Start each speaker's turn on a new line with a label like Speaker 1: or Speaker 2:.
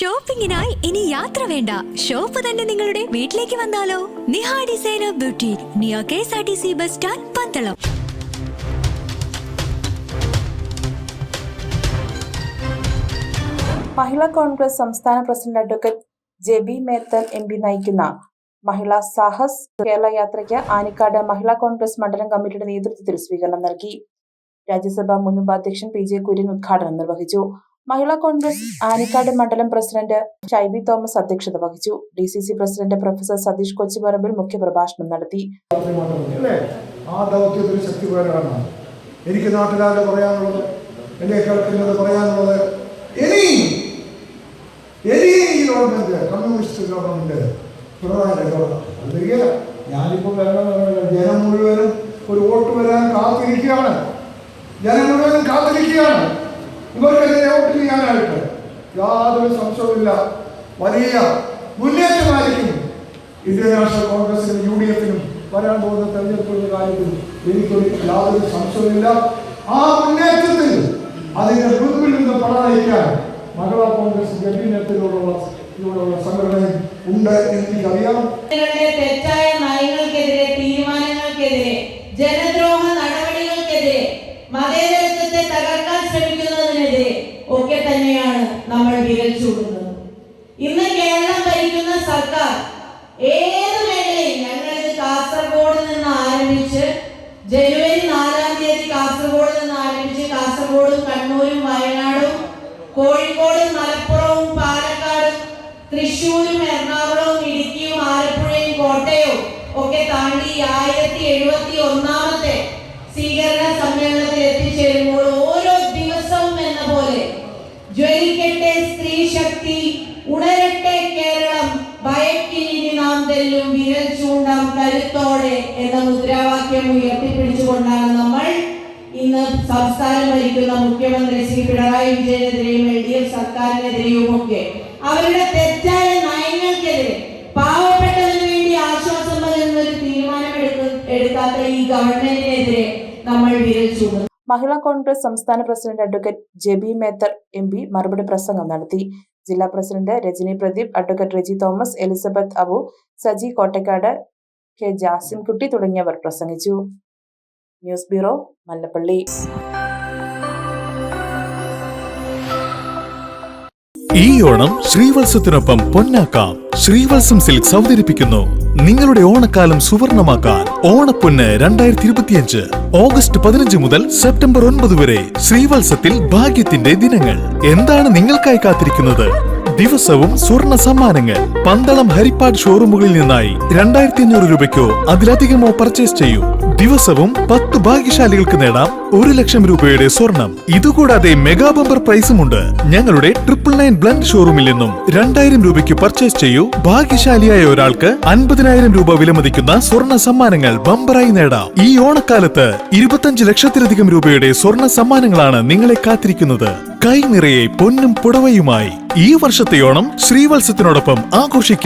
Speaker 1: ഷോപ്പിംഗിനായി ഇനി യാത്ര വേണ്ട. ഷോപ്പ് തന്നെ നിങ്ങളുടെ വീട്ടിലേക്ക് വന്നാലോ? Niha designer beauty near K S R T C bus stand Pandalam.
Speaker 2: Mahila Congress സംസ്ഥാന president advocate Jebi Mather M P നയിക്കുന്ന മഹിളാ സാഹസ് കേരള യാത്രയ്ക്ക് ആനിക്കാട് മഹിളാ കോൺഗ്രസ് മണ്ഡലം കമ്മിറ്റിയുടെ നേതൃത്വത്തിൽ സ്വീകരണം നൽകി. രാജ്യസഭാ മുൻ ഉപാധ്യക്ഷൻ പി ജെ കുര്യൻ ഉദ്ഘാടനം നിർവഹിച്ചു. മഹിളാ കോൺഗ്രസ് ആനിക്കാട് മണ്ഡലം പ്രസിഡന്റ് ഷൈബി തോമസ് അധ്യക്ഷത വഹിച്ചു. D C C president professor Satheesh Kochuparambil മുഖ്യപ്രഭാഷണം നടത്തി.
Speaker 3: ആ ശക്തി പകരാനാണ് എനിക്ക് നാട്ടുകാരുടെ പറയാനുള്ളത് എന്നെ കേൾക്കുന്നത് പറയാനുള്ളത് ഇനി ഇനി ഈ government communist government Pinarayi government ഞാനിപ്പോൾ ജനം മുഴുവനും ഒരു വോട്ട് വരാൻ കാത്തിരിക്കുകയാണ്. ജനം മുഴുവനും കാത്തിരിക്കുകയാണ്. ഇവർക്കെതിരെ വോട്ട് ചെയ്യാനായിട്ട് യാതൊരു സംശയവുമില്ല. വലിയ മുന്നേറ്റമായിരിക്കും ഇന്ത്യൻ നാഷണൽ കോൺഗ്രസിനും യു ഡി എഫിനും വരാൻ പോകുന്ന തെരഞ്ഞെടുപ്പിന്റെ കാര്യത്തിൽ എനിക്കൊരു യാതൊരു സംശയവുമില്ല. ആ മുന്നേറ്റത്തിൽ അതിന്റെ മുൻപിൽ നിന്ന് പടനയിക്കാൻ മഹിളാ കോൺഗ്രസ് ജമീനത്തിനോടുള്ള ഇതിനോടുള്ള സംഘടനയും ഉണ്ട് എന്ന് എനിക്കറിയാം.
Speaker 4: തെറ്റായ നയങ്ങൾക്കെതിരെ തീരുമാനങ്ങൾക്കെതിരെ ജനദ്രോഹ ഒക്കെ തന്നെയാണ് നമ്മൾ വിരൽ ചൂടുന്നത്. ഇന്ന് കേരളം ഭരിക്കുന്ന സർക്കാർ ഏത് മേഖലയും ഞങ്ങളിത് കാസർഗോഡ് നിന്ന് ആരംഭിച്ച് ജനുവരി നാലാം തീയതി കാസർഗോഡ് നിന്ന് ആരംഭിച്ച് കാസർഗോഡും കണ്ണൂരും വയനാടും കോഴിക്കോടും മലപ്പുറവും പാലക്കാടും തൃശ്ശൂരും എറണാകുളവും ഇടുക്കിയും ആലപ്പുഴയും കോട്ടയവും ഒക്കെ താണ്ടി ആയിരത്തി എഴുപത്തി ഒന്നാമത്തെ എന്ന മുദ്രാവാക്യം ഉയർത്തിപ്പിടിച്ചുകൊണ്ടാണ് നമ്മൾ ഇന്ന് സംസ്ഥാനം ഭരിക്കുന്ന മുഖ്യമന്ത്രി ശ്രീ പിണറായി വിജയനെതിരെയും എൽ ഡി എഫ് സർക്കാരിനെതിരെയും ഒക്കെ അവരുടെ തെറ്റായ നയങ്ങൾക്കെതിരെ പാവപ്പെട്ടതിനു വേണ്ടി ആശ്വാസം നൽകുന്ന ഒരു തീരുമാനം എടുക്കാത്ത ഈ ഗവൺമെന്റിനെതിരെ നമ്മൾ ചൂടുന്നു
Speaker 2: മഹിളാ കോൺഗ്രസ് സംസ്ഥാന president advocate Jebi Mather M P മറുപടി പ്രസംഗം നടത്തി. ജില്ലാ president Rajani Pradeep advocate Reji Thomas Elizabeth Abu Saji Kottakkad K Jasinkutty തുടങ്ങിയവർ പ്രസംഗിച്ചു. News bureau Mallappally.
Speaker 5: ഈ ഓണം ശ്രീവത്സത്തിനൊപ്പം പൊന്നാക്കാം. ശ്രീവത്സം സിൽക്സ് അവതരിപ്പിക്കുന്നു നിങ്ങളുടെ ഓണക്കാലം സുവർണമാക്കാൻ ഓണപ്പൊന്ന് രണ്ടായിരത്തി ഇരുപത്തിയഞ്ച് ഓഗസ്റ്റ് പതിനഞ്ച് മുതൽ സെപ്റ്റംബർ ഒൻപത് വരെ ശ്രീവത്സത്തിൽ ഭാഗ്യത്തിന്റെ ദിനങ്ങൾ. എന്താണ് നിങ്ങൾക്കായി കാത്തിരിക്കുന്നത്? ദിവസവും സ്വർണ സമ്മാനങ്ങൾ. പന്തളം ഹരിപ്പാട് ഷോറൂമുകളിൽ നിന്നായി രണ്ടായിരത്തി അഞ്ഞൂറ് രൂപയ്ക്കോ അതിലധികമോ പർച്ചേസ് ചെയ്യൂ. ദിവസവും പത്ത് ഭാഗ്യശാലികൾക്ക് നേടാം ഒരു ലക്ഷം രൂപയുടെ സ്വർണം. ഇതുകൂടാതെ മെഗാ ബമ്പർ പ്രൈസും ഉണ്ട്. ഞങ്ങളുടെ ട്രിപ്പിൾ നയൻ ബ്ലൻഡ് ഷോറൂമിൽ നിന്നും രണ്ടായിരം രൂപയ്ക്ക് പർച്ചേസ് ചെയ്യൂ. ഭാഗ്യശാലിയായ ഒരാൾക്ക് അൻപതിനായിരം രൂപ വിലമതിക്കുന്ന സ്വർണ സമ്മാനങ്ങൾ ബമ്പറായി നേടാം. ഈ ഓണക്കാലത്ത് ഇരുപത്തഞ്ച് ലക്ഷത്തിലധികം രൂപയുടെ സ്വർണ സമ്മാനങ്ങളാണ് നിങ്ങളെ കാത്തിരിക്കുന്നത്. കൈ നിറയെ പൊന്നും പുടവയുമായി ഈ വർഷത്തെ ഓണം ശ്രീവത്സത്തിനോടൊപ്പം ആഘോഷിക്കാം.